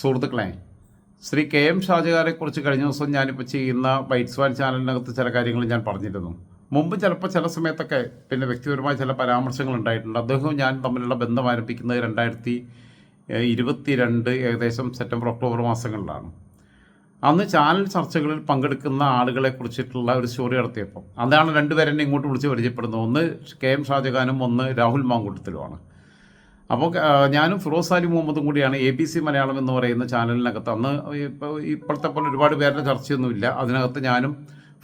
സുഹൃത്തുക്കളെ Shri K M ഷാജഹാനെ കുറിച്ച് കഴിഞ്ഞ ദിവസം ഞാനിപ്പോൾ ചെയ്യുന്ന ബൈറ്റ്സ് വാൻ ചാനലിനകത്ത് ചില കാര്യങ്ങൾ ഞാൻ പറഞ്ഞിരുന്നു. മുമ്പ് ചിലപ്പോൾ ചില സമയത്തൊക്കെ പിന്നെ വ്യക്തിപരമായ ചില പരാമർശങ്ങൾ ഉണ്ടായിട്ടുണ്ട്. അദ്ദേഹവും ഞാൻ തമ്മിലുള്ള ബന്ധം ആരംഭിക്കുന്നത് രണ്ടായിരത്തി ഇരുപത്തി രണ്ട് ഏകദേശം സെപ്റ്റംബർ ഒക്ടോബർ മാസങ്ങളിലാണ്. അന്ന് ചാനൽ ചർച്ചകളിൽ പങ്കെടുക്കുന്ന ആളുകളെ കുറിച്ചിട്ടുള്ള ഒരു സ്റ്റോറി നടത്തിയപ്പോൾ അതാണ് രണ്ടുപേരെന്നെ ഇങ്ങോട്ട് വിളിച്ച് പരിചയപ്പെടുന്നത്. ഒന്ന് കെ എം ഷാജഹാനും ഒന്ന് രാഹുൽ മാങ്കൂട്ടത്തിലുമാണ്. അപ്പോൾ ഞാനും ഫിറോസ് അലി മുഹമ്മദും കൂടിയാണ് എ ബി സി മലയാളം എന്ന് പറയുന്ന ചാനലിനകത്ത് അന്ന് ഇപ്പോൾ ഇപ്പോഴത്തെ പോലെ ഒരുപാട് പേരുടെ ചർച്ചയൊന്നുമില്ല. അതിനകത്ത് ഞാനും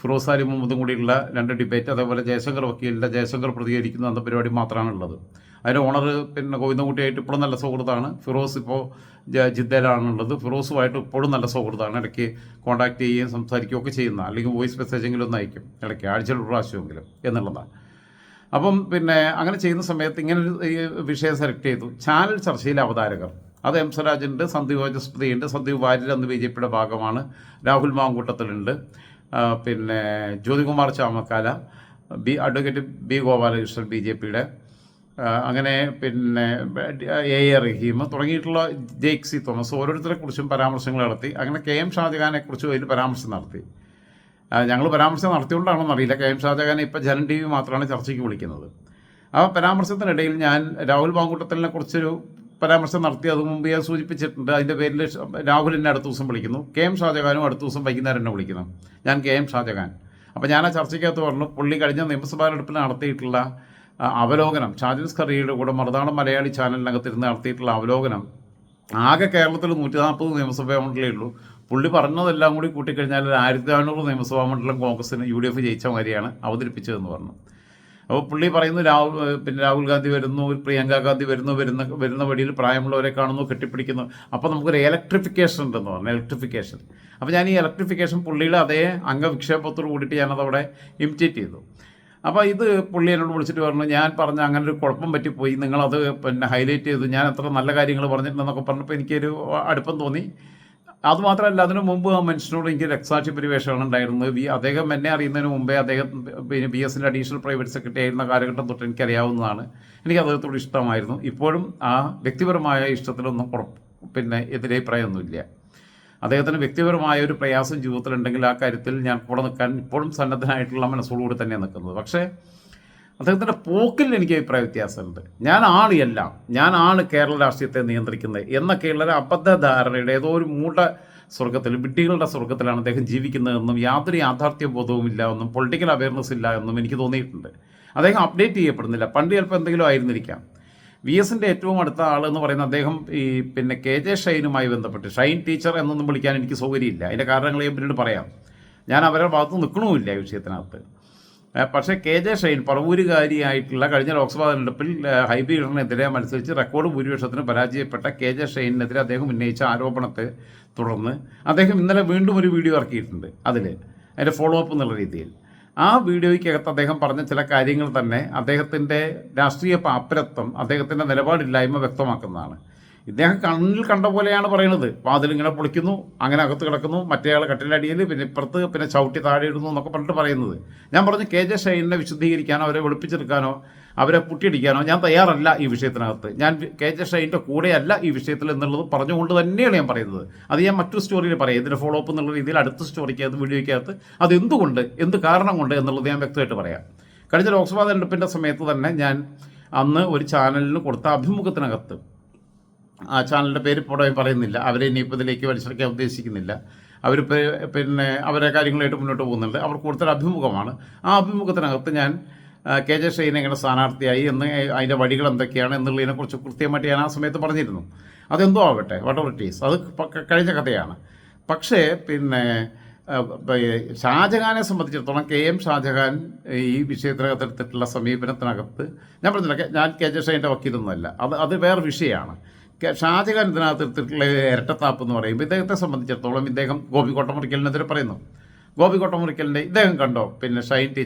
ഫിറോസ് അലി മുഹമ്മദും കൂടിയുള്ള രണ്ട് ഡിബേറ്റ് അതേപോലെ ജയശങ്കർ വക്കീലിന്റെ ജയശങ്കർ പ്രതികരിക്കുന്ന അന്ന പരിപാടി മാത്രമാണ് ഉള്ളത്. അതിന്റെ ഓണർ പിന്നെ ഗോവിന്ദൻകുട്ടിയായിട്ട് ഇപ്പോഴും നല്ല സൗഹൃദമാണ് ഫിറോസ് ഇപ്പോൾ ജിദ്ദയിലാണുള്ളത്. ഫിറോസുമായിട്ട് ഇപ്പോഴും നല്ല സുഹൃത്താണ്. ഇടയ്ക്ക് കോൺടാക്ട് ചെയ്യുകയും സംസാരിക്കുകയൊക്കെ ചെയ്യുന്ന അല്ലെങ്കിൽ വോയിസ് മെസ്സേജെങ്കിലും ഒന്ന് അയക്കും. ഇടയ്ക്ക് ആഴ്ചയിൽ ഒരു പ്രാവശ്യമെങ്കിലും എന്നുള്ളതാണ്. അപ്പം പിന്നെ അങ്ങനെ ചെയ്യുന്ന സമയത്ത് ഇങ്ങനെ ഒരു വിഷയം സെലക്ട് ചെയ്തു. ചാനൽ ചർച്ചയിലെ അവതാരകർ. അത് എം സ്വരാജുണ്ട് സന്ദീപ് വാചസ്പതിയുണ്ട് സന്ദീപ് വാര്യർ അന്ന് ബി ജെ പിയുടെ ഭാഗമാണ്. രാഹുൽ മാങ്കൂട്ടത്തിലുണ്ട്. പിന്നെ Jyothikumar Chamakkala B advocate B Gopalakrishnan B J പിയുടെ. അങ്ങനെ പിന്നെ എ എ റഹീം തുടങ്ങിയിട്ടുള്ള ജെയ്ക്സി തോമസ് ഓരോരുത്തരെ കുറിച്ചും പരാമർശങ്ങൾ നടത്തി. അങ്ങനെ കെ എം ഷാജഹാനെ കുറിച്ചും അതിൽ പരാമർശം നടത്തി. ഞങ്ങൾ പരാമർശം നടത്തിയോണ്ടാണെന്ന് അറിയില്ല. കെ എം ഷാജഹാനെ ഇപ്പോൾ ജനൻ ടി വി മാത്രമാണ് ചർച്ചയ്ക്ക് വിളിക്കുന്നത്. ആ പരാമർശത്തിനിടയിൽ ഞാൻ രാഹുൽ പാങ്കുട്ടത്തലിനെ കുറിച്ചൊരു പരാമർശം നടത്തി അത് മുമ്പ് ഞാൻ സൂചിപ്പിച്ചിട്ടുണ്ട്. അതിന്റെ പേരിൽ രാഹുൽ എന്നെ അടുത്ത ദിവസം വിളിക്കുന്നു. കെ എം ഷാജഹാനും അടുത്ത ദിവസം വൈകുന്നേരം എന്നെ വിളിക്കുന്നു. ഞാൻ കെ എം ഷാജഹാൻ. അപ്പോൾ ഞാൻ ആ ചർച്ചയ്ക്കകത്ത് പറഞ്ഞു പുള്ളി കഴിഞ്ഞ നിയമസഭാ നടത്തിയിട്ടുള്ള അവലോകനം ഷാജിൻസ് കറിയുടെ കൂടെ മറുതാണ മലയാളി ചാനലിനകത്തിരുന്ന് നടത്തിയിട്ടുള്ള അവലോകനം ആകെ കേരളത്തിൽ നൂറ്റി നാൽപ്പത് നിയമസഭാ മണ്ഡലമേ ഉള്ളൂ. പുള്ളി പറഞ്ഞതെല്ലാം കൂടി കൂട്ടിക്കഴിഞ്ഞാൽ ഒരു ആയിരത്തി നാനൂറ് നിയമസഭാ മണ്ഡലം കോൺഗ്രസിന് യു ഡി എഫ് ജയിച്ച മാതിരിയാണ് അവതരിപ്പിച്ചതെന്ന് പറഞ്ഞു. അപ്പോൾ പുള്ളി പറയുന്നു രാഹുൽ പിന്നെ രാഹുൽ ഗാന്ധി വരുന്നു പ്രിയങ്ക ഗാന്ധി വരുന്നു വരുന്ന വരുന്ന വഴിയിൽ പ്രായമുള്ളവരെ കാണുന്നു കെട്ടിപ്പിടിക്കുന്നു. അപ്പോൾ നമുക്കൊരു ഇലക്ട്രിഫിക്കേഷൻ ഉണ്ടെന്ന് പറഞ്ഞു ഇലക്ട്രിഫിക്കേഷൻ അപ്പോൾ ഞാൻ ഈ ഇലക്ട്രിഫിക്കേഷൻ പുള്ളിയുടെ അതേ അംഗവിക്ഷേപത്തോട് കൂടിയിട്ട് ഞാനതവിടെ ഇമിറ്റേറ്റ് ചെയ്തു. അപ്പോൾ ഇത് പുള്ളി എന്നോട് വിളിച്ചിട്ട് പറഞ്ഞു ഞാൻ പറഞ്ഞ അങ്ങനെ ഒരു കുഴപ്പം പറ്റിപ്പോയി നിങ്ങളത് പിന്നെ ഹൈലൈറ്റ് ചെയ്തു ഞാൻ എത്ര നല്ല കാര്യങ്ങൾ പറഞ്ഞിട്ടുണ്ടെന്നൊക്കെ പറഞ്ഞപ്പോൾ എനിക്കൊരു അടുപ്പം തോന്നി. അതുമാത്രമല്ല അതിനു മുമ്പ് ആ മനുഷ്യനോട് എനിക്ക് രക്തസാക്ഷി പരിവേഷമാണ് ഉണ്ടായിരുന്നത്. വി അദ്ദേഹം എന്നെ അറിയുന്നതിന് മുമ്പേ അദ്ദേഹം പിന്നെ ബി എസിന്റെ അഡീഷണൽ പ്രൈവറ്റ് സെക്രട്ടറി ആയിരുന്ന കാലഘട്ടം തൊട്ട് എനിക്കറിയാവുന്നതാണ് എനിക്ക് അദ്ദേഹത്തോട് ഇഷ്ടമായിരുന്നു. ഇപ്പോഴും ആ വ്യക്തിപരമായ ഇഷ്ടത്തിലൊന്നും പിന്നെ എതിരഭിപ്രായമൊന്നുമില്ല അദ്ദേഹത്തിന് വ്യക്തിപരമായ ഒരു പ്രയാസം ജീവിതത്തിലുണ്ടെങ്കിൽ ആ കാര്യത്തിൽ ഞാൻ കൂടെ നിൽക്കാൻ ഇപ്പോഴും സന്നദ്ധനായിട്ടുള്ള മനസ്സോടുകൂടി തന്നെയാണ് നിൽക്കുന്നത്. പക്ഷേ അദ്ദേഹത്തിന്റെ പോക്കിൽ എനിക്ക് അഭിപ്രായ വ്യത്യാസമുണ്ട്. ഞാൻ എല്ലാം ഞാൻ ആണ് കേരള രാഷ്ട്രീയത്തെ നിയന്ത്രിക്കുന്നത് എന്നൊക്കെയുള്ള ഒരു അബദ്ധധാരണയുടെ ഏതോ ഒരു മൂട സ്വർഗത്തിൽ വിഡ്ഢികളുടെ സ്വർഗത്തിലാണ് അദ്ദേഹം ജീവിക്കുന്നതെന്നും യാതൊരു യാഥാർത്ഥ്യ ബോധവുമില്ല എന്നും പൊളിറ്റിക്കൽ അവയർനെസ് ഇല്ല എന്നും എനിക്ക് തോന്നിയിട്ടുണ്ട്. അദ്ദേഹം അപ്ഡേറ്റ് ചെയ്യപ്പെടുന്നില്ല. പണ്ട് ചിലപ്പോൾ എന്തെങ്കിലും ആയിരുന്നിരിക്കാം. വി എസിന്റെ ഏറ്റവും അടുത്ത ആൾ എന്ന് പറയുന്ന അദ്ദേഹം ഈ പിന്നെ കെ ജെ ഷൈനുമായി ബന്ധപ്പെട്ട് ഷൈൻ ടീച്ചർ എന്നൊന്നും വിളിക്കാൻ എനിക്ക് സൗകര്യമില്ല. അതിന്റെ കാരണങ്ങൾ ഞാൻ പിന്നീട് പറയാം. ഞാൻ അവരുടെ ഭാഗത്ത് നിൽക്കണമില്ല ഈ വിഷയത്തിനകത്ത്. പക്ഷേ കെ ജെ ഷൈൻ പറവൂരുകാരിയായിട്ടുള്ള കഴിഞ്ഞ ലോക്സഭാ തെരഞ്ഞെടുപ്പിൽ ഏഹ് ഹൈബി ഈഡനെതിരെ മത്സരിച്ച് റെക്കോർഡ് ഭൂരിപക്ഷത്തിന് പരാജയപ്പെട്ട കെ ജെ ഷൈനിനെതിരെ അദ്ദേഹം ഉന്നയിച്ച ആരോപണത്തെ തുടർന്ന് അദ്ദേഹം ഇന്നലെ വീണ്ടും ഒരു വീഡിയോ ഇറക്കിയിട്ടുണ്ട് അതിൽ അതിന്റെ ഫോളോ അപ്പ് എന്നുള്ള രീതിയിൽ. ആ വീഡിയോയ്ക്കകത്ത് അദ്ദേഹം പറഞ്ഞ ചില കാര്യങ്ങൾ തന്നെ അദ്ദേഹത്തിന്റെ രാഷ്ട്രീയ പാപ്പരത്വം അദ്ദേഹത്തിന്റെ നിലപാടില്ലായ്മ വ്യക്തമാക്കുന്നതാണ്. ഇദ്ദേഹം കണ്ണിൽ കണ്ട പോലെയാണ് പറയുന്നത് വാതിലിങ്ങനെ പൊളിക്കുന്നു അങ്ങനെ അകത്ത് കിടക്കുന്നു മറ്റേയാൾ കട്ടിലടിയിൽ പിന്നെ ഇപ്പുറത്ത് പിന്നെ ചവിട്ടി താഴെ ഇടുന്നു എന്നൊക്കെ പറഞ്ഞിട്ട് പറയുന്നത്. ഞാൻ പറഞ്ഞു കെ ജെ ഷൈനിനെ വിശദീകരിക്കാനോ അവരെ വെളുപ്പിച്ചെടുക്കാനോ അവരെ പുട്ടിയടിക്കാനോ ഞാൻ തയ്യാറല്ല ഈ വിഷയത്തിനകത്ത്. ഞാൻ കെ ജെ ഷൈന്റെ കൂടെയല്ല ഈ വിഷയത്തിൽ എന്നുള്ളത് പറഞ്ഞുകൊണ്ട് തന്നെയാണ് ഞാൻ പറയുന്നത്. അത് ഞാൻ മറ്റു സ്റ്റോറിയിൽ പറയാം. ഇതിന്റെ ഫോളോ അപ്പ് എന്നുള്ള രീതിയിൽ അടുത്ത സ്റ്റോറിക്കകത്ത് വീഡിയോയ്ക്കകത്ത് അത് എന്തുകൊണ്ട് എന്ത് കാരണം കൊണ്ട് എന്നുള്ളത് ഞാൻ വ്യക്തമായിട്ട് പറയാം. കഴിഞ്ഞ ലോക്സഭാ തെരഞ്ഞെടുപ്പിന്റെ സമയത്ത് തന്നെ ഞാൻ അന്ന് ഒരു ചാനലിന് കൊടുത്ത അഭിമുഖത്തിനകത്ത് ആ ചാനലിന്റെ പേര് ഇവിടെ പറയുന്നില്ല. അവരെ ഇനിയിപ്പോൾ ഇതിലേക്ക് വലിച്ചിറക്കാൻ ഉദ്ദേശിക്കുന്നില്ല. അവർ പിന്നെ അവരെ കാര്യങ്ങളായിട്ട് മുന്നോട്ട് പോകുന്നുണ്ട്. അവർ കൂടുതൽ അഭിമുഖമാണ്. ആ അഭിമുഖത്തിനകത്ത് ഞാൻ കെ ജെ ഷൈൻ എങ്ങനെ സ്ഥാനാർത്ഥിയായി എന്ന് അതിന്റെ വഴികൾ എന്തൊക്കെയാണ് എന്നുള്ളതിനെക്കുറിച്ച് കൃത്യമായിട്ട് ഞാൻ ആ സമയത്ത് പറഞ്ഞിരുന്നു. അതെന്തോ ആവട്ടെ വട്ട് എവർ ടീസ് അത് കഴിഞ്ഞ കഥയാണ്. പക്ഷേ പിന്നെ ഷാജഹാനെ സംബന്ധിച്ചിടത്തോളം കെ എം ഷാജഹാൻ ഈ വിഷയത്തിനകത്ത് എടുത്തിട്ടുള്ള സമീപനത്തിനകത്ത് ഞാൻ പറഞ്ഞില്ല ഞാൻ കെ ജെ ഷൈന്റെ വക്കീലൊന്നുമല്ല. അത് അത് വേറെ വിഷയമാണ്. ഷാജഹാൻ ഇതിനകത്ത് എടുത്തിട്ടുള്ള ഇരട്ടത്താപ്പ് എന്ന് പറയുമ്പോൾ ഇദ്ദേഹത്തെ സംബന്ധിച്ചിടത്തോളം ഇദ്ദേഹം ഗോപി കോട്ടമുറിക്കലിനെതിരെ പറയുന്നു. ഗോപി കോട്ടമുറിക്കലിന്റെ ഇദ്ദേഹം കണ്ടോ? പിന്നെ ഷൈൻ ടീ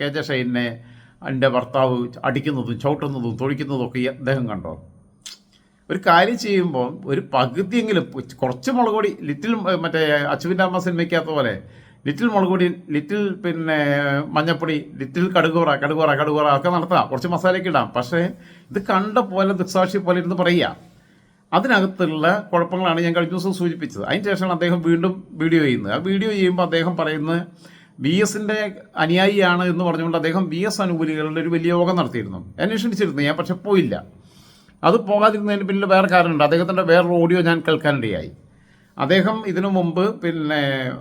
കെ ജെ ഷൈനെ എന്റെ ഭർത്താവ് അടിക്കുന്നതും ചവിട്ടുന്നതും തൊഴിക്കുന്നതും ഒക്കെ അദ്ദേഹം കണ്ടോ? ഒരു കാര്യം ചെയ്യുമ്പോൾ ഒരു പകുതിയെങ്കിലും കുറച്ച് മുളക് ലിറ്റിൽ മറ്റേ അച്ചുവിന്റെ അമ്മ സിനിമയ്ക്കകത്ത പോലെ ലിറ്റിൽ മുളക് ലിറ്റിൽ പിന്നെ മഞ്ഞപ്പൊടി ലിറ്റിൽ കടുകൂറ കടുകൂറ കടുകൂറ ഒക്കെ നടത്താം. കുറച്ച് മസാലയൊക്കെ ഇടാം. പക്ഷേ ഇത് കണ്ട പോലെ ദുസാക്ഷി പോലെ ഇരുന്ന് പറയുക. അതിനകത്തുള്ള കുഴപ്പങ്ങളാണ് ഞാൻ കഴിഞ്ഞ ദിവസം സൂചിപ്പിച്ചത്. അതിന് ശേഷമാണ് അദ്ദേഹം വീണ്ടും വീഡിയോ ചെയ്യുന്നത്. ആ വീഡിയോ ചെയ്യുമ്പോൾ അദ്ദേഹം പറയുന്നത് ബി എസിന്റെ അനുയായിയാണ് എന്ന് പറഞ്ഞുകൊണ്ട് അദ്ദേഹം ബി എസ് അനുകൂലികളുടെ ഒരു വലിയ യോഗം നടത്തിയിരുന്നു. എന്നെ ക്ഷണിച്ചിരുന്നു ഞാൻ പക്ഷെ പോയില്ല. അത് പോകാതിരുന്നതിന് പിന്നിൽ വേറെ കാരണമുണ്ട്. അദ്ദേഹത്തിന്റെ വേറൊരു ഓഡിയോ ഞാൻ കേൾക്കാനിടയായി. അദ്ദേഹം ഇതിനു മുമ്പ് പിന്നെ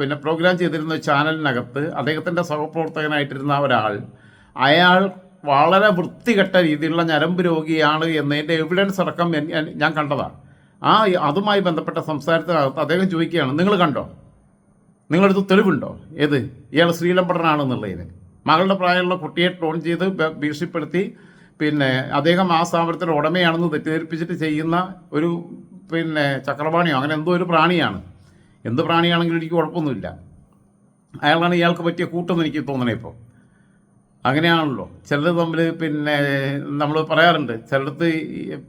പിന്നെ പ്രോഗ്രാം ചെയ്തിരുന്ന ചാനലിനകത്ത് അദ്ദേഹത്തിന്റെ സഹപ്രവർത്തകനായിട്ടിരുന്ന ഒരാൾ അയാൾ വളരെ വൃത്തികെട്ട രീതിയിലുള്ള ഞരമ്പ് രോഗിയാണ് എന്നതിന്റെ എവിഡൻസ് അടക്കം ഞാൻ- കണ്ടതാണ്. ആ അതുമായി ബന്ധപ്പെട്ട സംസാരത്തിനകത്ത് അദ്ദേഹം ചോദിക്കുകയാണ് നിങ്ങൾ കണ്ടോ? നിങ്ങളടുത്ത് തെളിവുണ്ടോ? ഏത്? ഇയാൾ ശ്രീലംബടനാണെന്നുള്ളതിന് മകളുടെ പ്രായമുള്ള കുട്ടിയെ ട്രോൺ ചെയ്ത് ഭീഷണിപ്പെടുത്തി പിന്നെ അദ്ദേഹം ആ സ്ഥാപനത്തിന്റെ ഉടമയാണെന്ന് തെറ്റിദ്ധരിപ്പിച്ചിട്ട് ചെയ്യുന്ന ഒരു പിന്നെ ചക്രപാണിയോ അങ്ങനെ എന്തോ ഒരു പ്രാണിയാണ്. എന്ത് പ്രാണിയാണെങ്കിലും എനിക്ക് കുഴപ്പമൊന്നുമില്ല. അയാളാണ് ഇയാൾക്ക് പറ്റിയ കൂട്ടെന്ന് എനിക്ക് തോന്നണേ ഇപ്പോൾ. അങ്ങനെയാണല്ലോ. ചിലർ തമ്മിൽ പിന്നെ നമ്മൾ പറയാറുണ്ട് ചിലടത്ത്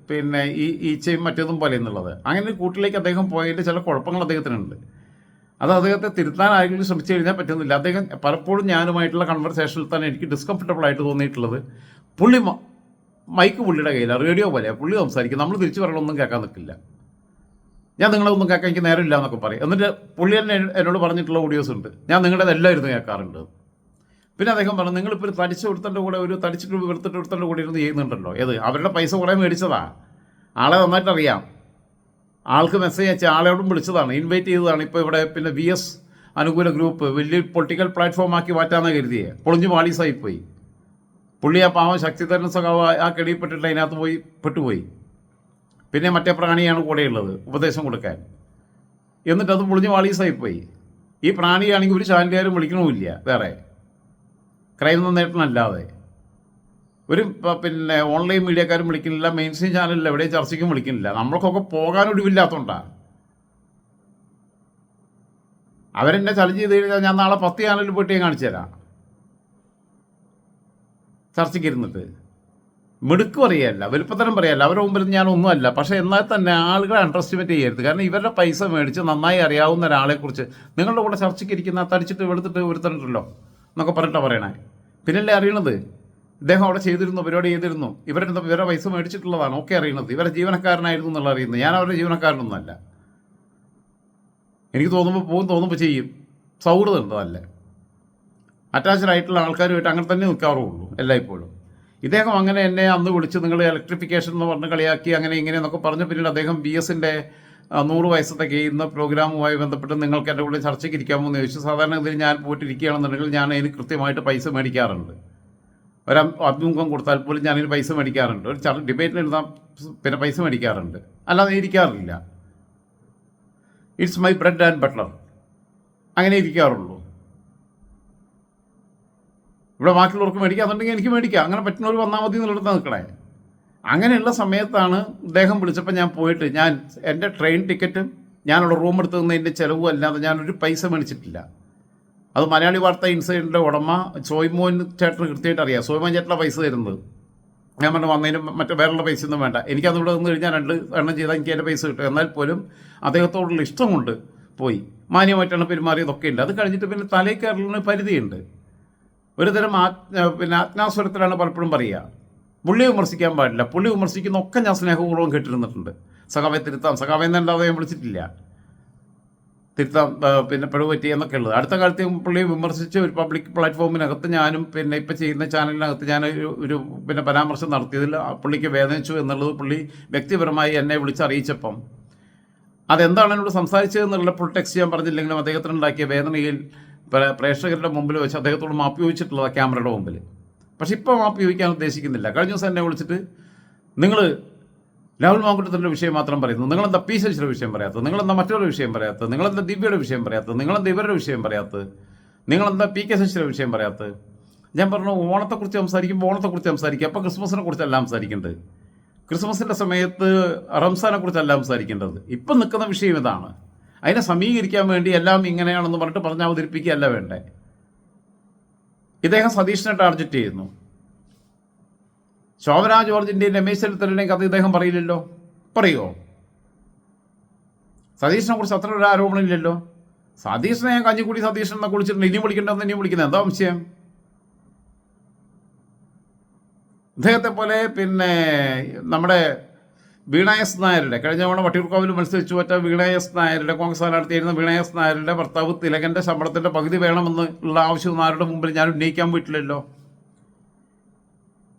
പിന്നെ ഈ ഈച്ചയും മറ്റേതും പോലെ എന്നുള്ളത്. അങ്ങനെ കൂട്ടിലേക്ക് അദ്ദേഹം പോയതിന്റെ ചില കുഴപ്പങ്ങൾ അദ്ദേഹത്തിനുണ്ട്. അത് അദ്ദേഹത്തെ തിരുത്താൻ ആരെങ്കിലും ശ്രമിച്ചു കഴിഞ്ഞാൽ പറ്റുന്നില്ല. അദ്ദേഹം പലപ്പോഴും ഞാനുമായിട്ടുള്ള കൺവെർസേഷനിൽ തന്നെ എനിക്ക് ഡിസ്കംഫർട്ടബിൾ ആയിട്ട് തോന്നിയിട്ടുള്ളത് പുള്ളി മൈക്ക് പുള്ളിയുടെ കയ്യിലാണ് റേഡിയോ പോലെ പുള്ളി സംസാരിക്കും. നമ്മൾ തിരിച്ചു പറയണമൊന്നും കേൾക്കാൻ നിൽക്കില്ല. ഞാൻ നിങ്ങളെ ഒന്നും കേൾക്കാൻ എനിക്ക് നേരമില്ല എന്നൊക്കെ പറയും. എന്നിട്ട് പുള്ളി തന്നെ എന്നോട് പറഞ്ഞിട്ടുള്ള ഓഡിയോസ് ഉണ്ട്. ഞാൻ നിങ്ങളുടെ എല്ലാവരും കേൾക്കാറുണ്ട്. പിന്നെ അദ്ദേഹം പറഞ്ഞു നിങ്ങളിപ്പോൾ ഒരു തടിച്ച ഒരുത്തന്റെ കൂടെ ഒരു തടിച്ചിട്ട് വെറുത്തിട്ട് ഒരുത്തന്റെ കൂടെ ഇരുന്ന് ചെയ്യുന്നുണ്ടല്ലോ. ഏത്? അവരുടെ പൈസ കുറേ മേടിച്ചതാ. ആളെ നന്നായിട്ട് അറിയാം ആൾക്ക് മെസ്സേജ് അയച്ച ആളോടും വിളിച്ചതാണ്. ഇൻവൈറ്റ് ചെയ്തതാണ്. ഇപ്പോൾ ഇവിടെ പിന്നെ വി എസ് അനുകൂല ഗ്രൂപ്പ് വലിയ പൊളിറ്റിക്കൽ പ്ലാറ്റ്ഫോം ആക്കി മാറ്റാമെന്ന് കരുതിയേ. പൊളിഞ്ഞു മാളീസായിപ്പോയി പുള്ളി ആ പാവം ശക്തിധരൻ സഖാവ് ആ കെടിയിൽപ്പെട്ടിട്ട് അതിനകത്ത് പോയി പെട്ടുപോയി. പിന്നെ മറ്റേ പ്രാണിയാണ് കൂടെയുള്ളത് ഉപദേശം കൊടുക്കാൻ. എന്നിട്ട് അത് പൊളിഞ്ഞു പോയി ഈ പ്രാണിയാണെങ്കിൽ ഒരു ചാനലുകാരും വിളിക്കണമില്ല വേറെ. ക്രൈം നേട്ടനല്ലാതെ ഒരു പിന്നെ ഓൺലൈൻ മീഡിയക്കാരും വിളിക്കുന്നില്ല മെയിൻ സ്ട്രീം ചാനലിൽ എവിടെയും ചർച്ചയ്ക്കും വിളിക്കുന്നില്ല. നമ്മൾക്കൊക്കെ പോകാൻ ഒഴിവില്ലാത്തതുകൊണ്ടാണ് അവരെന്നെ ചലഞ്ച് ചെയ്ത് കഴിഞ്ഞാൽ ഞാൻ നാളെ പത്ത് ചാനലിൽ പോയിട്ട് ഞാൻ കാണിച്ചു തരാം. ചർച്ചയ്ക്ക് ഇരുന്നിട്ട്. മിടുക്ക് പറയല്ല വലുപ്പത്തരം പറയല്ല അവരുടെ മുമ്പിൽ ഞാൻ ഒന്നുമല്ല. പക്ഷേ എന്നാൽ തന്നെ ആളുകളെ അണ്ടർസ്റ്റിമേറ്റ് ചെയ്യരുത്. കാരണം ഇവരുടെ പൈസ മേടിച്ച് നന്നായി അറിയാവുന്ന ഒരാളെക്കുറിച്ച് നിങ്ങളുടെ കൂടെ ചർച്ചയ്ക്ക് ഇരിക്കുന്ന തടിച്ചിട്ട് വെളുത്തിട്ട് ഒരുത്തനുണ്ടല്ലോ എന്നൊക്കെ പറഞ്ഞിട്ടാണ് പറയണേ. പിന്നല്ലേ അറിയണത്? ഇദ്ദേഹം അവിടെ ചെയ്തിരുന്നു പരിപാടി ചെയ്തിരുന്നു. ഇവരെന്താ ഇവരുടെ പൈസ മേടിച്ചിട്ടുള്ളതാണ് ഒക്കെ അറിയണത്. ഇവരെ ജീവനക്കാരനായിരുന്നു എന്നുള്ള അറിയുന്നത്. ഞാൻ അവരുടെ ജീവനക്കാരനൊന്നുമല്ല. എനിക്ക് തോന്നുമ്പോൾ പോകും തോന്നുമ്പോൾ ചെയ്യും. സൗഹൃദം ഉണ്ടതല്ല അറ്റാച്ച്ഡ് ആയിട്ടുള്ള ആൾക്കാരുമായിട്ട് അങ്ങനെ തന്നെ നിൽക്കാറുള്ളൂ എല്ലായ്പ്പോഴും. ഇദ്ദേഹം അങ്ങനെ എന്നെ അന്ന് വിളിച്ച് നിങ്ങൾ ഇലക്ട്രിഫിക്കേഷൻ എന്ന് പറഞ്ഞ് കളിയാക്കി അങ്ങനെ ഇങ്ങനെ എന്നൊക്കെ പറഞ്ഞ് പിന്നീട് അദ്ദേഹം ബി എസിന്റെ നൂറ് വയസ്സത്തൊക്കെ ഇന്ന പ്രോഗ്രാമുമായി ബന്ധപ്പെട്ട് നിങ്ങൾക്ക് എന്റെ കൂടെ ചർച്ചയ്ക്ക് ഇരിക്കാമോ എന്ന് ചോദിച്ചു. സാധാരണ ഇതിൽ ഞാൻ പോയിട്ടിരിക്കുകയാണെന്നുണ്ടെങ്കിൽ ഞാൻ അതിന് കൃത്യമായിട്ട് പൈസ മേടിക്കാറുണ്ട്. ഒരു അഭിമുഖം കൊടുത്താൽ പോലും ഞാനതിന് പൈസ മേടിക്കാറുണ്ട്. ഒരു ചർ ഡിബേറ്റിന് എഴുതാൻ പിന്നെ പൈസ മേടിക്കാറുണ്ട്. അല്ലാതെ ഇരിക്കാറില്ല. It's my bread and butter. അങ്ങനെ ഇരിക്കാറുള്ളൂ. ഇവിടെ ബാക്കിയുള്ളവർക്ക് മേടിക്കാം. അതുണ്ടെങ്കിൽ എനിക്ക് മേടിക്കാം. അങ്ങനെ പറ്റുന്നവർ വന്നാൽ മതി എന്നുള്ളത് നിൽക്കണേ. അങ്ങനെയുള്ള സമയത്താണ് ഇദ്ദേഹം വിളിച്ചപ്പോൾ ഞാൻ പോയിട്ട് ഞാൻ എന്റെ ട്രെയിൻ ടിക്കറ്റും ഞാനുള്ള റൂം എടുത്ത് നിന്നതിന്റെ ചിലവും അല്ലാതെ ഞാനൊരു പൈസ മേടിച്ചിട്ടില്ല. അത് മലയാളി വാർത്ത ഇൻസൈഡിന്റെ ഉടമ ചോയ്മോൻ ചേട്ടന് കൃത്യമായിട്ട് അറിയാം. സോയ്മോൻ ചേട്ടന്റെ പൈസ തരുന്നത്. ഞാൻ പറഞ്ഞു വന്നതിന് മറ്റേ വേറെയുള്ള പൈസ ഒന്നും വേണ്ട. എനിക്ക് ഇവിടെ നിന്ന് കഴിഞ്ഞാൽ രണ്ട് എണ്ണം ചെയ്താൽ എനിക്ക് എന്റെ പൈസ കിട്ടും. എന്നാൽ പോലും അദ്ദേഹത്തോടുള്ള ഇഷ്ടമുണ്ട് പോയി. മാന്യമായിട്ടാണ് പെരുമാറിയതൊക്കെ ഉണ്ട്. അത് കഴിഞ്ഞിട്ട് പിന്നെ തലേ കയറലിന് പരിധിയുണ്ട്. ഒരുതരം ആ പിന്നെ ആത്മാസ്വരത്തിലാണ് പലപ്പോഴും പറയുക. പുള്ളി വിമർശിക്കാൻ പാടില്ല. പുള്ളി വിമർശിക്കുന്ന ഒക്കെ ഞാൻ സ്നേഹപൂർവം കേട്ടിരുന്നിട്ടുണ്ട്. സഖാവെ തിരുത്താം. സഖാവെ എന്നല്ലാതെ ഞാൻ വിളിച്ചിട്ടില്ല. തിരുത്താം പിന്നെ പിഴവ് പറ്റി എന്നൊക്കെ ഉള്ളത്. അടുത്ത കാലത്ത് പുള്ളി വിമർശിച്ച ഒരു പബ്ലിക് പ്ലാറ്റ്ഫോമിനകത്ത് ഞാനും പിന്നെ ഇപ്പം ചെയ്യുന്ന ചാനലിനകത്ത് ഞാൻ ഒരു പിന്നെ പരാമർശം നടത്തിയതിൽ പുള്ളിക്ക് വേദനിച്ചു എന്നുള്ളത് പുള്ളി വ്യക്തിപരമായി എന്നെ വിളിച്ചറിയിച്ചപ്പം അതെന്താണ് എന്നോട് സംസാരിച്ചത് എന്നുള്ള ഫുൾ ടെക്സ്റ്റ് ഞാൻ പറഞ്ഞില്ലെങ്കിലും അദ്ദേഹത്തിനുണ്ടാക്കിയ വേദനയിൽ പ്രേക്ഷകരുടെ മുമ്പിൽ വെച്ച് അദ്ദേഹത്തോട് മാപ്പ് ചോദിച്ചിട്ടുള്ളത് ക്യാമറയുടെ മുമ്പിൽ. പക്ഷെ ഇപ്പോൾ മാപ്പ് ചോദിക്കാൻ ഉദ്ദേശിക്കുന്നില്ല. കഴിഞ്ഞ ദിവസം എന്നെ വിളിച്ചിട്ട് നിങ്ങൾ രാഹുൽ മാങ്കുട്ടത്തിന്റെ വിഷയം മാത്രം പറയുന്നു. നിങ്ങളെന്താ പി ശശിയുടെ വിഷയം പറയാത്തത്? നിങ്ങളെന്താ മറ്റൊരു വിഷയം പറയാത്തത്? നിങ്ങളെന്താ ദിവ്യയുടെ വിഷയം പറയാത്തത്? നിങ്ങളെന്താ ഇവരുടെ വിഷയം പറയാത്തത്? നിങ്ങളെന്താ പി കെ ശശിയുടെ വിഷയം പറയാത്തത്? ഞാൻ പറഞ്ഞു ഓണത്തെക്കുറിച്ച് സംസാരിക്കുമ്പോൾ ഓണത്തെക്കുറിച്ച് സംസാരിക്കുക. അപ്പോൾ ക്രിസ്മസിനെ കുറിച്ചല്ല സംസാരിക്കേണ്ടത്. ക്രിസ്മസിന്റെ സമയത്ത് റംസാനെ കുറിച്ചല്ല സംസാരിക്കേണ്ടത്. ഇപ്പം നിൽക്കുന്ന വിഷയം ഇതാണ്. അതിനെ സമീകരിക്കാൻ വേണ്ടി എല്ലാം ഇങ്ങനെയാണെന്ന് പറഞ്ഞിട്ട് പറഞ്ഞ് അവതരിപ്പിക്കുകയല്ല വേണ്ടേ. ഇദ്ദേഹം സതീഷിനെ ടാർജറ്റ് ചെയ്യുന്നു. ശോഭന ജോർജിന്റെയും രമേശ് ചെന്നിത്തലിന്റെയും കഥ ഇദ്ദേഹം പറയില്ലല്ലോ? പറയുമോ സതീഷിനെ കുറിച്ച് അത്ര ഒരു ആരോപണം ഇല്ലല്ലോ? സതീഷിനെ ഞാൻ കഞ്ഞിക്കുടി സതീഷൻ എന്നൊക്കെ വിളിച്ചിട്ടുണ്ട് ഇനിയും വിളിക്കേണ്ടതെന്ന് ഇനിയും വിളിക്കുന്നത്. എന്താ സംശയം? ഇദ്ദേഹത്തെ പോലെ പിന്നെ നമ്മുടെ വീണ എസ് നായരുടെ കഴിഞ്ഞ തവണ വട്ടിയൂർക്കാവിൽ മത്സരിച്ചു പറ്റ വീണ എസ് നായരുടെ കോൺഗ്രസ് സ്ഥാനാർത്ഥിയായിരുന്ന വീണ എസ് നായരുടെ ഭർത്താവ് തിലകന്റെ ശമ്പളത്തിന്റെ പകുതി വേണമെന്ന് ഉള്ള ആവശ്യം ആരുടെ മുമ്പിൽ ഞാൻ ഉന്നയിക്കാൻ പോയിട്ടില്ലല്ലോ.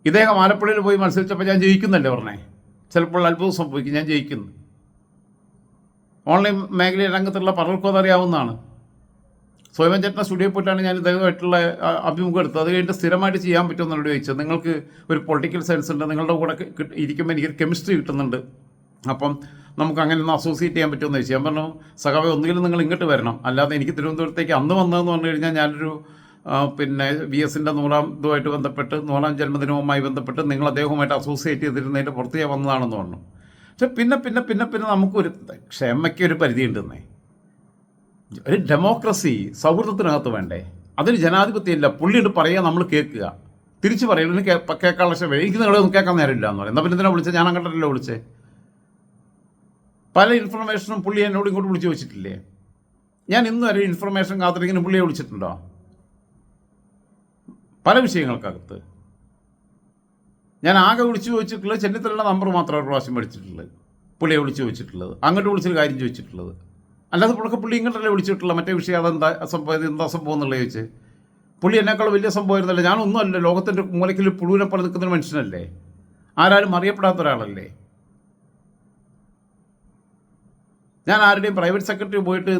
ഇദ്ദേഹം ആലപ്പുഴയിൽ പോയി മത്സരിച്ചപ്പോൾ ഞാൻ ജയിക്കുന്നല്ലേ പറഞ്ഞേ? ചിലപ്പോൾ അത്ഭുതം സംഭവിക്കും ഞാൻ ജയിക്കുന്നു. ഓൺലൈൻ മേഖലയിൽ രംഗത്തുള്ള പലർക്കും അതറിയാവുന്നതാണ്. സ്വയം സ്റ്റുഡിയോ പോയിട്ടാണ് ഞാൻ ഇദ്ദേഹമായിട്ടുള്ള അഭിമുഖം എടുത്തത്. അത് കഴിഞ്ഞിട്ട് സ്ഥിരമായിട്ട് ചെയ്യാൻ പറ്റുമെന്നോട് ചോദിച്ചത്. നിങ്ങൾക്ക് ഒരു പൊളിറ്റിക്കൽ സയൻസ് ഉണ്ട് നിങ്ങളുടെ കൂടെ ഇരിക്കുമ്പോൾ എനിക്കൊരു കെമിസ്ട്രി കിട്ടുന്നുണ്ട്. അപ്പം നമുക്ക് അങ്ങനെ ഒന്ന് അസോസിയേറ്റ് ചെയ്യാൻ പറ്റുമെന്ന് ചോദിച്ചു. ഞാൻ പറഞ്ഞു സഖാവെ ഒന്നുകിലും നിങ്ങൾ ഇങ്ങോട്ട് വരണം. അല്ലാതെ എനിക്ക് തിരുവനന്തപുരത്തേക്ക് അന്ന് വന്നതെന്ന് പറഞ്ഞു കഴിഞ്ഞാൽ ഞാനൊരു പിന്നെ ബി എസിന്റെ നൂറാം ഇതുമായിട്ട് ബന്ധപ്പെട്ട് നൂറാം ജന്മദിനവുമായി ബന്ധപ്പെട്ട് നിങ്ങൾ അദ്ദേഹവുമായിട്ട് അസോസിയേറ്റ് ചെയ്തിരുന്നതിന്റെ പുറത്ത് ഞാൻ വന്നതാണെന്ന് പറഞ്ഞു. പക്ഷെ പിന്നെ പിന്നെ പിന്നെ പിന്നെ നമുക്കൊരു ക്ഷമയ്ക്ക് ഒരു പരിധിയുണ്ടെന്നേ ഒരു ഡെമോക്രസി സൗഹൃദത്തിനകത്ത് വേണ്ടേ? അതൊരു ജനാധിപത്യമില്ല പുള്ളിയോട് പറയുക നമ്മൾ കേൾക്കുക. തിരിച്ചു പറയുന്നത് കേൾക്കാനുള്ള പക്ഷേ എനിക്ക് നിങ്ങളെ ഒന്നും കേൾക്കാൻ നേരമില്ല എന്ന് പറയും. എന്നാൽ പിന്നെ എന്തിനാ വിളിച്ചത് ഞാൻ അങ്ങോട്ടല്ലോ വിളിച്ചേ? പല ഇൻഫർമേഷനും പുള്ളി എന്നോട് ഇങ്ങോട്ട് വിളിച്ചു വെച്ചിട്ടില്ലേ ഞാൻ ഇന്നും വരെ ഇൻഫർമേഷൻ കാത്തിരിക്കുന്ന പുള്ളിയെ വിളിച്ചിട്ടുണ്ടോ? പല വിഷയങ്ങൾക്കകത്ത്. ഞാൻ ആകെ വിളിച്ചു ചോദിച്ചിട്ടുള്ളത് ചെന്നിത്തലയുടെ നമ്പർ മാത്രമേ ഒരു പ്രാവശ്യം മേടിച്ചിട്ടുള്ളത്. പുള്ളിയെ വിളിച്ചു ചോദിച്ചിട്ടുള്ളത്. അങ്ങോട്ട് വിളിച്ചൊരു കാര്യം ചോദിച്ചിട്ടുള്ളത്. അല്ലാതെ പുള്ളക്ക് പുള്ളി ഇങ്ങോട്ടല്ലേ വിളിച്ചിട്ടുള്ള മറ്റേ വിഷയം അതെന്താ സംഭവം? എന്താ സംഭവം എന്നുള്ള ചോദിച്ച്. പുള്ളി എന്നെക്കാൾ വലിയ സംഭവമായിരുന്നല്ലേ ഞാനൊന്നും അല്ല ലോകത്തിന്റെ മൂലയ്ക്കിൽ പുഴുവിനെ പോലെ നിൽക്കുന്ന മനുഷ്യനല്ലേ? ആരാരും അറിയപ്പെടാത്ത ഒരാളല്ലേ? ഞാൻ ആരുടെയും പ്രൈവറ്റ് സെക്രട്ടറി പോയിട്ട്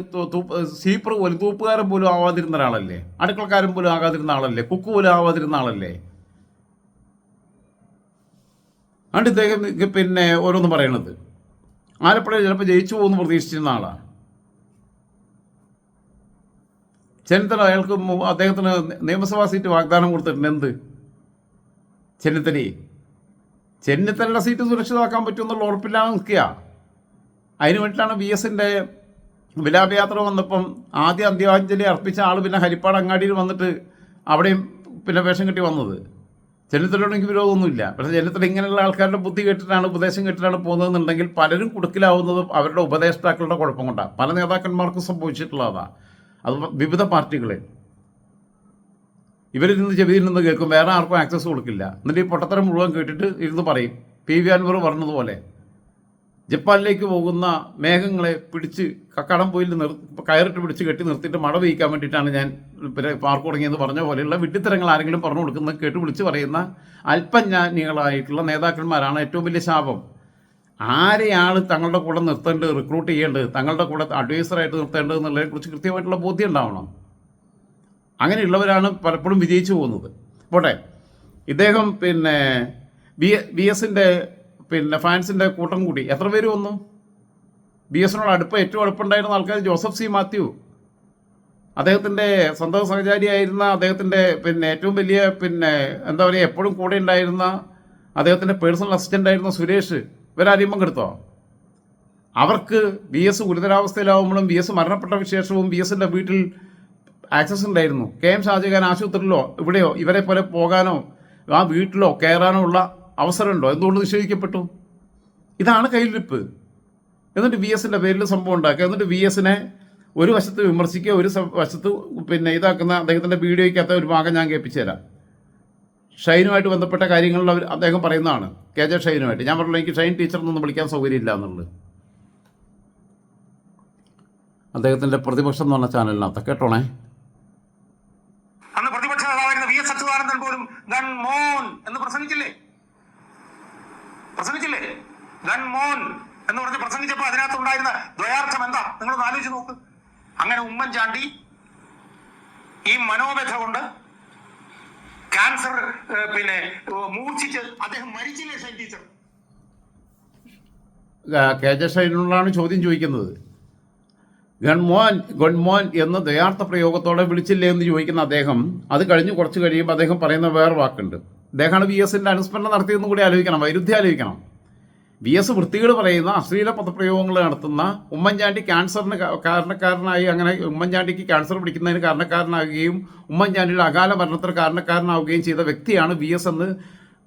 സ്വീപ്പർ പോലും തൂപ്പുകാരൻ പോലും ആവാതിരുന്ന ഒരാളല്ലേ? അടുക്കളക്കാരൻ പോലും ആകാതിരുന്ന ആളല്ലേ? കുക്ക് പോലും ആവാതിരുന്ന ആളല്ലേ? അതുകൊണ്ട് ഇദ്ദേഹം പിന്നെ ഓരോന്ന് പറയണത്. ആലപ്പുഴയിൽ ചിലപ്പോൾ ജയിച്ചു പോകുമെന്ന് പ്രതീക്ഷിച്ചിരുന്ന ആളാണ് ചെന്നിത്തല അയാൾക്ക് അദ്ദേഹത്തിന് നിയമസഭാ സീറ്റ് വാഗ്ദാനം കൊടുത്തിട്ടുണ്ട്. എന്ത്? ചെന്നിത്തലയെ. ചെന്നിത്തലയുടെ സീറ്റ് സുരക്ഷിതമാക്കാൻ പറ്റുമെന്നുള്ള ഉറപ്പില്ലാതെ നിൽക്കുക. അതിനു വേണ്ടിയിട്ടാണ് വി എസിന്റെ വിലാപയാത്ര വന്നപ്പം ആദ്യ അന്ത്യാഞ്ജലി അർപ്പിച്ച ആൾ പിന്നെ ഹരിപ്പാട് അങ്ങാടിയിൽ വന്നിട്ട് അവിടെയും പിന്നെ വേഷം കെട്ടി വന്നത്. ചെന്നിത്തലയോട് എനിക്ക് വിരോധമൊന്നുമില്ല. പക്ഷേ ചെന്നിത്തല ഇങ്ങനെയുള്ള ആൾക്കാരുടെ ബുദ്ധി കേട്ടിട്ടാണ് ഉപദേശം കേട്ടിട്ടാണ് പോകുന്നതെന്നുണ്ടെങ്കിൽ പലരും കുടുക്കിലാവുന്നതും അവരുടെ ഉപദേഷ്ടാക്കളുടെ കുഴപ്പം കൊണ്ടാണ്. പല നേതാക്കന്മാർക്കും സംഭവിച്ചിട്ടുള്ളതാണ്. അത് വിവിധ പാർട്ടികളെ. ഇവരിൽ നിന്ന് ചെവിയിൽ നിന്ന് കേൾക്കും. വേറെ ആർക്കും ആക്സസ് കൊടുക്കില്ല. എന്നിട്ട് ഈ പൊട്ടത്തരം മുഴുവൻ കേട്ടിട്ട് ഇരുന്ന് പറയും. പി വി അൻവർ പറഞ്ഞതുപോലെ. ജപ്പാനിലേക്ക് പോകുന്ന മേഘങ്ങളെ പിടിച്ച് കക്കടംപൊയിൽ നിർ കയറിട്ട് പിടിച്ച് കെട്ടി നിർത്തിയിട്ട് മഴ പെയ്യിക്കാൻ വേണ്ടിയിട്ടാണ് ഞാൻ പിന്നെ പാർക്ക് തുടങ്ങിയെന്ന് പറഞ്ഞ പോലെയുള്ള വിട്ടിത്തരങ്ങൾ ആരെങ്കിലും പറഞ്ഞു കൊടുക്കുന്നത് കേട്ട് വിളിച്ച് പറയുന്ന അല്പജ്ഞാനികളായിട്ടുള്ള നേതാക്കന്മാരാണ് ഏറ്റവും വലിയ ശാപം. ആരെയാണ് തങ്ങളുടെ കൂടെ നിർത്തേണ്ടത് റിക്രൂട്ട് ചെയ്യേണ്ടത് തങ്ങളുടെ കൂടെ അഡ്വൈസറായിട്ട് നിർത്തേണ്ടത് എന്നുള്ളതിനെ കുറിച്ച് കൃത്യമായിട്ടുള്ള ബോധ്യം ഉണ്ടാവണം. അങ്ങനെയുള്ളവരാണ് പലപ്പോഴും വിജയിച്ചു പോകുന്നത്. പോട്ടെ. ഇദ്ദേഹം പിന്നെ ബി ബി എസിന്റെ പിന്നെ ഫാൻസിന്റെ കൂട്ടം കൂടി. എത്ര പേര് വന്നു? ബി എസിനോട് അടുപ്പം ഏറ്റവും അടുപ്പുണ്ടായിരുന്ന ആൾക്കാർ ജോസഫ് സി മാത്യു. അദ്ദേഹത്തിന്റെ സ്വന്തം സഹചാരിയായിരുന്ന അദ്ദേഹത്തിന്റെ പിന്നെ ഏറ്റവും വലിയ പിന്നെ എന്താ പറയുക എപ്പോഴും കൂടെ ഉണ്ടായിരുന്ന അദ്ദേഹത്തിന്റെ പേഴ്സണൽ അസിസ്റ്റന്റ് ആയിരുന്ന സുരേഷ്. ഇവരാരെയും പങ്കെടുത്തോ? അവർക്ക് ബി എസ് ഗുരുതരാവസ്ഥയിലാവുമ്പോഴും ബി എസ് മരണപ്പെട്ട വിശേഷവും ബി എസിന്റെ വീട്ടിൽ ആക്സസ് ഉണ്ടായിരുന്നു. കെ എം ഷാജഹാൻ ആശുപത്രിയിലോ ഇവിടെയോ ഇവരെ പോലെ പോകാനോ ആ വീട്ടിലോ കയറാനോ ഉള്ള അവസരമുണ്ടോ? എന്തുകൊണ്ട് നിഷേധിക്കപ്പെട്ടു? ഇതാണ് കയ്യിലിരിപ്പ്. എന്നിട്ട് വി എസിന്റെ പേരിൽ സംഭവം ഉണ്ടാക്കുക. എന്നിട്ട് വി എസിനെ ഒരു വശത്ത് വിമർശിക്കുക ഒരു വശത്ത് പിന്നെ ഇതാക്കുന്ന അദ്ദേഹത്തിന്റെ വീഡിയോയ്ക്കകത്ത ഒരു ഭാഗം ഞാൻ കേൾപ്പിച്ചു തരാം ഷൈനുമായിട്ട് ബന്ധപ്പെട്ട കാര്യങ്ങളിൽ അവർ അദ്ദേഹം പറയുന്നതാണ്. കെ ജെ ഷൈനുമായിട്ട്. ഞാൻ പറഞ്ഞു എനിക്ക് ഷൈൻ ടീച്ചർ എന്നൊന്നും വിളിക്കാൻ സൗകര്യമില്ല എന്നുള്ളത്. അദ്ദേഹത്തിന്റെ പ്രതിപക്ഷം എന്ന് പറഞ്ഞ ചാനലിനകത്ത് കേട്ടോണേ. അന്ന് പ്രതിപക്ഷ നേതാവായിരുന്ന വി എസ് പോലും ഗൺ മോൻ എന്ന് പ്രസംഗിച്ചില്ലേ? പ്രസംഗിച്ചില്ലേ? ഗൺ മോൻ എന്ന് പറഞ്ഞ് പ്രസംഗിച്ചപ്പോൾ അതിനകത്തുണ്ടായിരുന്ന ദ്വയാർത്ഥം എന്താ? നിങ്ങളൊന്ന് ആലോചിച്ച് നോക്ക്. അങ്ങനെ ഉമ്മൻചാണ്ടി ഈ മനോവ്യഥ കൊണ്ട് ക്യാൻസർ പിന്നെ മൂർച്ഛിച്ച് അദ്ദേഹം മരിച്ചില്ലേ ഷൈൻ ടീച്ചർ കെ ജെ ഷൈനോടാണ് ചോദ്യം ചോദിക്കുന്നത്. ഗൺമോൻ ഗൺമോൻ എന്ന് ദയാർത്ഥ പ്രയോഗത്തോടെ വിളിച്ചില്ലേ എന്ന് ചോദിക്കുന്ന അദ്ദേഹം അത് കഴിഞ്ഞ് കുറച്ച് കഴിയുമ്പോൾ അദ്ദേഹം പറയുന്ന വേറെ വാക്കുണ്ട്. അദ്ദേഹമാണ് വി എസിന്റെ അനുസ്മരണം നടത്തിയെന്നും കൂടി ആലോചിക്കണം വൈരുദ്ധ്യം ആലോചിക്കണം. വി എസ് വൃത്തികൾ പറയുന്ന അശ്ലീല പദപ്രയോഗങ്ങൾ നടത്തുന്ന ഉമ്മൻചാണ്ടി ക്യാൻസറിന് കാരണക്കാരനായി അങ്ങനെ ഉമ്മൻചാണ്ടിക്ക് ക്യാൻസർ പിടിക്കുന്നതിന് കാരണക്കാരനാകുകയും ഉമ്മൻചാണ്ടിയുടെ അകാല മരണത്തിന് കാരണക്കാരനാവുകയും ചെയ്ത വ്യക്തിയാണ് വി എസ് എന്ന്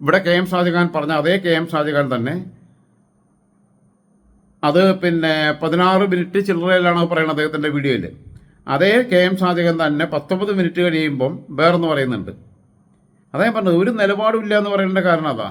ഇവിടെ കെ എം ഷാജഹാൻ പറഞ്ഞ അതേ കെ എം ഷാജഹാൻ തന്നെ. അത് പിന്നെ പതിനാറ് മിനിറ്റ് ചില്ലറയിലാണ് പറയുന്നത് അദ്ദേഹത്തിന്റെ വീഡിയോയിൽ അതേ കെ എം ഷാജഹാൻ തന്നെ പത്തൊമ്പത് മിനിറ്റ് കഴിയുമ്പം വേറെന്ന് പറയുന്നുണ്ട്. അതേ പറഞ്ഞത് ഒരു നിലപാടുമില്ല എന്ന് പറയേണ്ട കാരണം അതാ.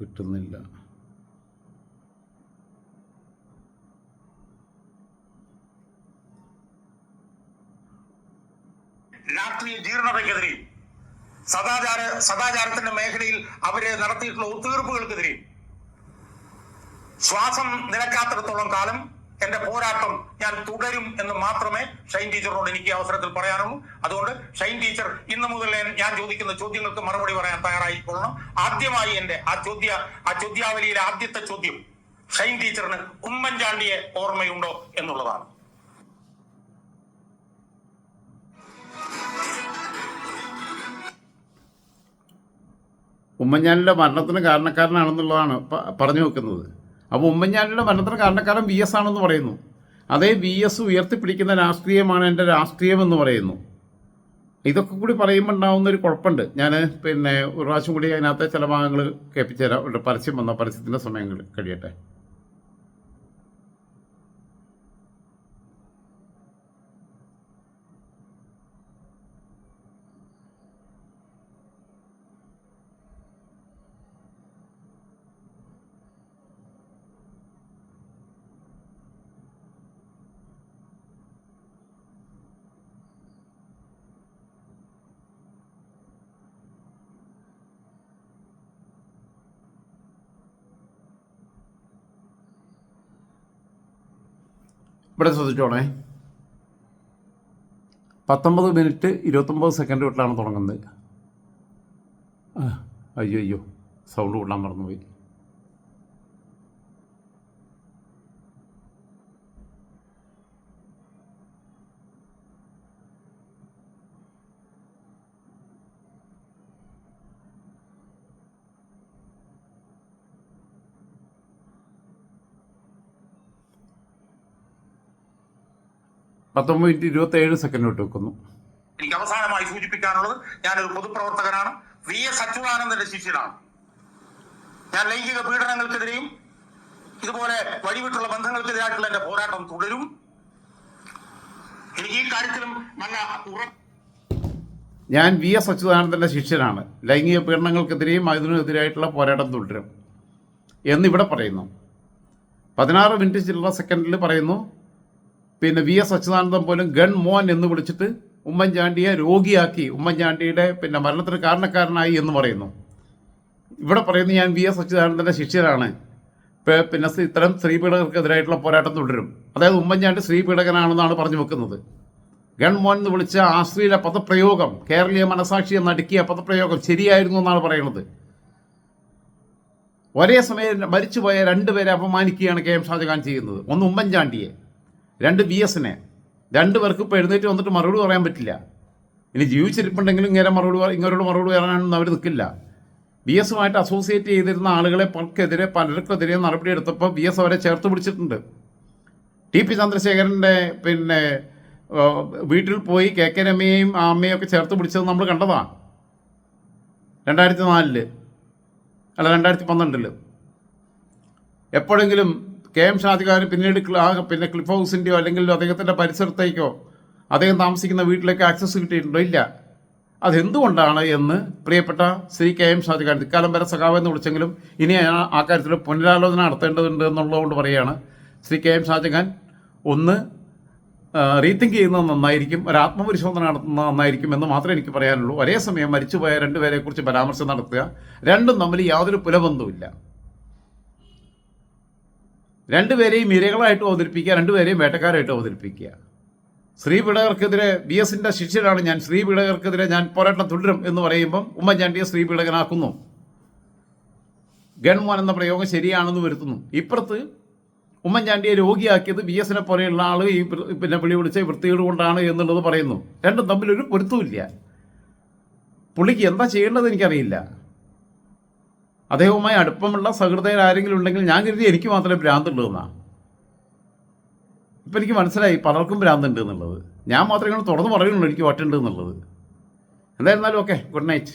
കിട്ടുന്നില്ല. രാഷ്ട്രീയ ജീർണതയ്ക്കെതിരെ സദാചാര സദാചാരത്തിന്റെ മേഖലയിൽ അവർ നടത്തിയിട്ടുള്ള ഒത്തുതീർപ്പുകൾക്കെതിരെ ശ്വാസം നിലക്കാത്തിടത്തോളം കാലം എന്റെ പോരാട്ടം ഞാൻ തുടരും എന്ന് മാത്രമേ ഷൈൻ ടീച്ചറിനോട് എനിക്ക് അവസരത്തിൽ പറയാനുള്ളൂ. അതുകൊണ്ട് ഷൈൻ ടീച്ചർ ഇന്ന് മുതൽ ഞാൻ ചോദിക്കുന്ന ചോദ്യങ്ങൾക്ക് മറുപടി പറയാൻ തയ്യാറായിക്കൊള്ളണം ആദ്യമായി എന്റെ ആ ചോദ്യ ആ ചോദ്യാവലിയിലെ ആദ്യത്തെ ചോദ്യം ഷൈൻ ടീച്ചറിന് ഉമ്മൻചാണ്ടിയെ ഓർമ്മയുണ്ടോ എന്നുള്ളതാണ്. ഉമ്മൻചാണ്ടിയുടെ മരണത്തിന് കാരണക്കാരനാണെന്നുള്ളതാണ് പറഞ്ഞു വെക്കുന്നത്. അപ്പോൾ ഉമ്മൻചാണ്ടിയുടെ മരണത്തിന് കാരണക്കാരൻ വി എസ് ആണെന്ന് പറയുന്നു. അതേ വി എസ് ഉയർത്തിപ്പിടിക്കുന്ന രാഷ്ട്രീയമാണ് എന്റെ രാഷ്ട്രീയം എന്ന് പറയുന്നു. ഇതൊക്കെ കൂടി പറയുമ്പോൾ ഉണ്ടാവുന്ന ഒരു കുഴപ്പമുണ്ട്. ഞാൻ പിന്നെ ഒരു പ്രാവശ്യം കൂടി അതിനകത്തെ ചില ഭാഗങ്ങൾ കേൾപ്പിച്ചു തരാം പരസ്യം വന്ന? പരസ്യത്തിന്റെ സമയങ്ങൾ കഴിയട്ടെ. ഇവിടെ ശ്രദ്ധിച്ചോണേ. പത്തൊമ്പത് മിനിറ്റ് ഇരുപത്തൊമ്പത് സെക്കൻഡ് തൊട്ടാണ് തുടങ്ങുന്നത്. അയ്യോ അയ്യോ സൗണ്ട് കൂട്ടാൻ മറന്നുപോയി. പത്തൊമ്പത് മിനിറ്റ് ഇരുപത്തേഴ് സെക്കൻഡ് തൊട്ട് വെക്കുന്നു എനിക്ക് അവസാനമായി സൂചിപ്പിക്കാനുള്ളത് ഞാനൊരു പൊതുപ്രവർത്തകനാണ്. വി എസ് അച്യുതാനന്ദന്റെ ശിഷ്യനാണ്. ഞാൻ ലൈംഗിക പീഡനങ്ങൾക്കെതിരെയും ഇതുപോലെ വഴിവിട്ടുള്ള ബന്ധങ്ങൾക്കെതിരായിട്ടുള്ള എന്റെ പോരാട്ടം തുടരും. എനിക്ക് ഈ കാര്യത്തിലും നല്ല ഉറപ്പ് ഞാൻ വി എസ് അച്യുതാനന്ദന്റെ ശിഷ്യനാണ്. ലൈംഗിക പീഡനങ്ങൾക്കെതിരെയും അതിനെതിരായിട്ടുള്ള പോരാട്ടം തുടരും. എന്നിവിടെ പറയുന്നു. പതിനാറ് മിനിറ്റ് ചില്ലറ സെക്കൻഡിൽ പറയുന്നു പിന്നെ വി എസ് അച്യുതാനന്ദൻ പോലും ഗൺ മോൻ എന്ന് വിളിച്ചിട്ട് ഉമ്മൻചാണ്ടിയെ രോഗിയാക്കി. ഉമ്മൻചാണ്ടിയുടെ പിന്നെ മരണത്തിന് കാരണക്കാരനായി എന്ന് പറയുന്നു. ഇവിടെ പറയുന്നത് ഞാൻ വി എസ് അച്യുതാനന്ദന്റെ ശിഷ്യരാണ്. പിന്നെ ഇത്തരം സ്ത്രീപീഡകർക്കെതിരായിട്ടുള്ള പോരാട്ടം തുടരും. അതായത് ഉമ്മൻചാണ്ടി സ്ത്രീപീഡകനാണെന്നാണ് പറഞ്ഞു വെക്കുന്നത്. ഗൺ മോൻ എന്ന് വിളിച്ച ആശ്രീല പദപ്രയോഗം കേരളീയ മനസാക്ഷിയെ നടുക്കിയ പദപ്രയോഗം ശരിയായിരുന്നു എന്നാണ് പറയുന്നത്. ഒരേ സമയം മരിച്ചുപോയ രണ്ടുപേരെ അപമാനിക്കുകയാണ് കെ എം ഷാജഹാൻ ചെയ്യുന്നത്. ഒന്ന് ഉമ്മൻചാണ്ടിയെ. രണ്ട് വി എസിനെ രണ്ടുപേർക്ക് ഇപ്പോൾ എഴുന്നേറ്റ് വന്നിട്ട് മറുപടി പറയാൻ പറ്റില്ല. ഇനി ജീവിച്ചിരിപ്പുണ്ടെങ്കിലും ഇങ്ങനെ മറുപടി ഇങ്ങനോട് മറുപടി പറയാനൊന്നും അവർ നിൽക്കില്ല ബി എസുമായിട്ട് അസോസിയേറ്റ് ചെയ്തിരുന്ന ആളുകളെ പലർക്കെതിരെ പലർക്കെതിരെ നടപടി എടുത്തപ്പോൾ ബി എസ് അവരെ ചേർത്ത് പിടിച്ചിട്ടുണ്ട്. ടി പി ചന്ദ്രശേഖരന്റെ പിന്നെ വീട്ടിൽ പോയി കെ കെ രമയെയും അമ്മയും ഒക്കെ ചേർത്ത് പിടിച്ചത് നമ്മൾ കണ്ടതാണ് രണ്ടായിരത്തി നാലിൽ. അല്ല രണ്ടായിരത്തി പന്ത്രണ്ടിൽ. എപ്പോഴെങ്കിലും കെ എം ഷാജിഖാൻ പിന്നീട് പിന്നെ ക്ലിഫ് ഹൗസിന്റെയോ അല്ലെങ്കിൽ അദ്ദേഹത്തിന്റെ പരിസരത്തേക്കോ അദ്ദേഹം താമസിക്കുന്ന വീട്ടിലേക്ക് ആക്സസ് കിട്ടിയിട്ടുണ്ടോ? ഇല്ല. അതെന്തുകൊണ്ടാണ് എന്ന് പ്രിയപ്പെട്ട ശ്രീ കെ എം ഷാജിഖാൻ ഇക്കാലം വരെ സഖാവ് എന്ന് വിളിച്ചെങ്കിലും ഇനി ആ- കാര്യത്തിൽ പുനരാലോചന നടത്തേണ്ടതുണ്ട് എന്നുള്ളതുകൊണ്ട് പറയുകയാണ് ശ്രീ കെ എം ഷാജഹാൻ ഒന്ന് റീത്തിങ്ക് ചെയ്യുന്നത് നന്നായിരിക്കും ഒരു ആത്മപരിശോധന നടത്തുന്നത് നന്നായിരിക്കും എന്ന് മാത്രമേ എനിക്ക് പറയാനുള്ളൂ. ഒരേ സമയം മരിച്ചുപോയ രണ്ടുപേരെ കുറിച്ച് പരാമർശം നടത്തുക. രണ്ടും തമ്മിൽ യാതൊരു പുലബന്ധവുമില്ല. രണ്ടുപേരെയും ഇരകളായിട്ട് അവതരിപ്പിക്കുക രണ്ടുപേരെയും വേട്ടക്കാരായിട്ട് അവതരിപ്പിക്കുക. സ്ത്രീ പീഡകർക്കെതിരെ ബി എസിന്റെ ശിഷ്യനാണ് ഞാൻ സ്ത്രീ പീഡകർക്കെതിരെ ഞാൻ പോരാട്ടം തുടരും എന്ന് പറയുമ്പം ഉമ്മൻചാണ്ടിയെ സ്ത്രീ പീഡകനാക്കുന്നു. ഗൺമോൻ എന്ന പ്രയോഗം ശരിയാണെന്ന് വരുത്തുന്നു. ഇപ്പുറത്ത് ഉമ്മൻചാണ്ടിയെ രോഗിയാക്കിയത് ബി എസിനെ പോലെയുള്ള ആൾ ഈ പിന്നെ വിളി വിളിച്ച വൃത്തികേട് കൊണ്ടാണ് എന്നുള്ളത് പറയുന്നു. രണ്ടും തമ്മിലൊരു പൊരുത്തുമില്ല പുള്ളിക്ക് എന്താ ചെയ്യേണ്ടത് എനിക്കറിയില്ല. അദ്ദേഹവുമായി അടുപ്പമുള്ള സഹൃദയർ ആരെങ്കിലും ഉണ്ടെങ്കിൽ ഞാൻ കരുതി എനിക്ക് മാത്രമേ ഭ്രാന്തുള്ളൂ എന്നാണ് ഇപ്പം എനിക്ക് മനസ്സിലായി പലർക്കും ഭ്രാന്തുണ്ട് എന്നുള്ളത്. ഞാൻ മാത്രമേ ഇങ്ങനെ തുറന്ന് പറയുന്നുള്ളൂ എനിക്ക് വട്ടുണ്ട് എന്നുള്ളത്. എന്തായിരുന്നാലും ഓക്കെ ഗുഡ് നൈറ്റ്.